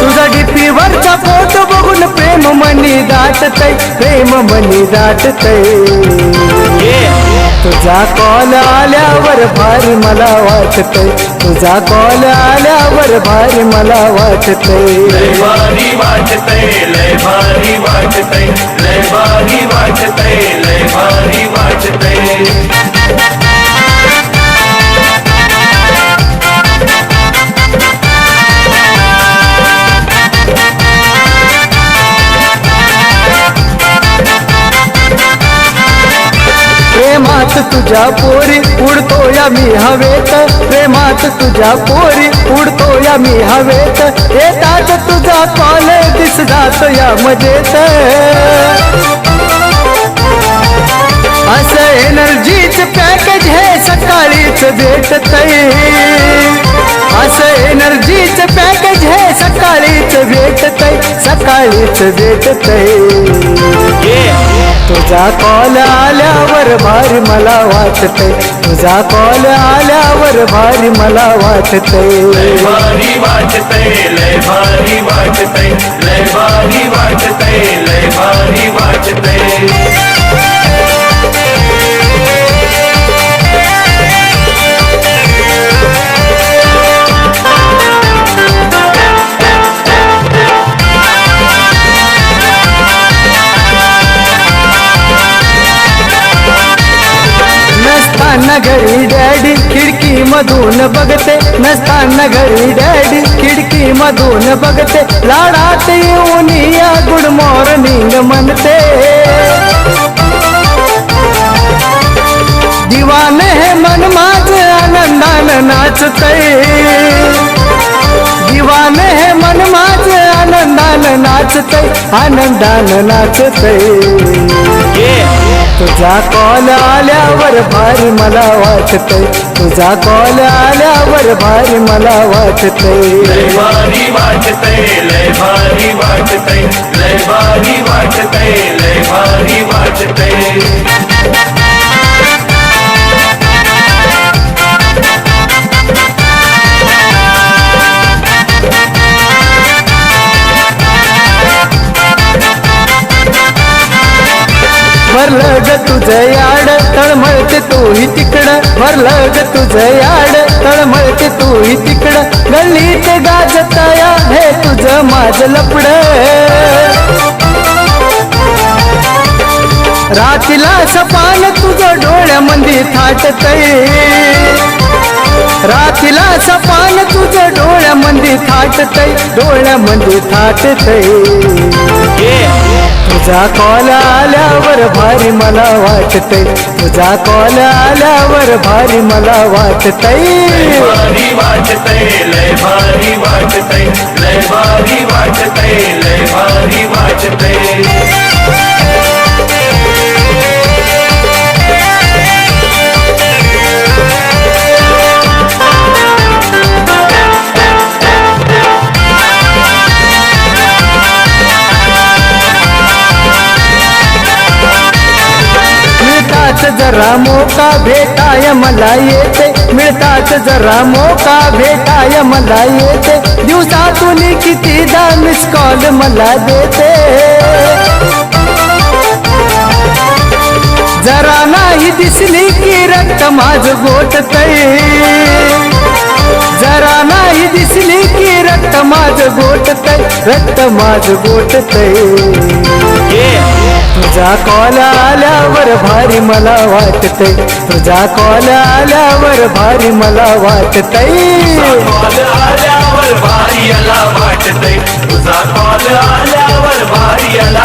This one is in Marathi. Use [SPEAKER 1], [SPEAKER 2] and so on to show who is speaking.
[SPEAKER 1] तुझा डीपीवरचा फोटो बघून प्रेम मनी दाटतय प्रेम मनी दाटतय. तुझा कॉल आल्यावर भारी मला वाटतय. तुझा कॉल आल्यावर भारी मला वाटतय.
[SPEAKER 2] भारी वाटतय भारी वाटतय भारी वाटतय
[SPEAKER 1] तुझ्या पोरी उडतो या मी हवेत. प्रेमात तुझ्या पोरी उडतो या मी हवेत. येतात तुझा कॉल दिसतात या मजेत. असं एनर्जीच पॅकेज हे सकाळीच भेटतय असं एनर्जीच पॅकेज हे सकाळीच भेटतय सकाळीच भेटतय तुझा कॉल आल्यावर भारी मला वाटते तुझा कॉल आल्यावर भारी मला वाटते
[SPEAKER 2] भारी वाटते लय भारी वाटते लय भारी
[SPEAKER 1] वाटते ನಗರಿ डैडी, खिड़की मधुन बगते। नगरी डैडी, खिड़की मधुन बगते। ಬಗತೆ लाड़ाते उनिया गुड मॉर्निंग मनते। दीवाने है मन माज आनंदान नाचते। दीवाने है मन माज आनंदान नाचते। आनंदान नाचते। तुझा कॉल आल्यावर भारी मला वाटतय. तुझा कॉल आल्यावर भारी मला
[SPEAKER 2] लय भारी वाटतय लय भारी वाटतय. लय भारी वाटतय लय भारी वाटतय.
[SPEAKER 1] भरलं ग तुझं याड तळमळते तूही तिकडं. भरलं ग तुझं याड तळमळते तूही तिकडं. गल्लीत गाजताया हे तुझं माझं लपड. रातीला सपान तुझं डोळ्यामध्ये थाटतय. रातीला सपान तुझं डोळ्यामध्ये थाटतय. डोळ्यामध्ये थाटतय. तुझा कॉल आल्यावर भारी मला वाटतय. तुझा कॉल आल्यावर भारी मला वाटतय.
[SPEAKER 2] भारी
[SPEAKER 1] जरा मोका भेटाय मला येते. मिळताच जरा मोका भेटाय मला येते. दिवसातून कितीदा मिस कॉल मला देते. जरा नाही दिसली की रक्त माझ गोटतय जरा नाही दिसली की रक्त माझ गोटतय रक्त माझ गोटतय तुझा कॉल आल्यावर भारी मला वाटते तुझा कॉल आल्यावर भारी मला वाटतय.
[SPEAKER 2] कॉल आल्यावर भारी याला वाटतय. तुझा कॉल आल्यावर भारी याला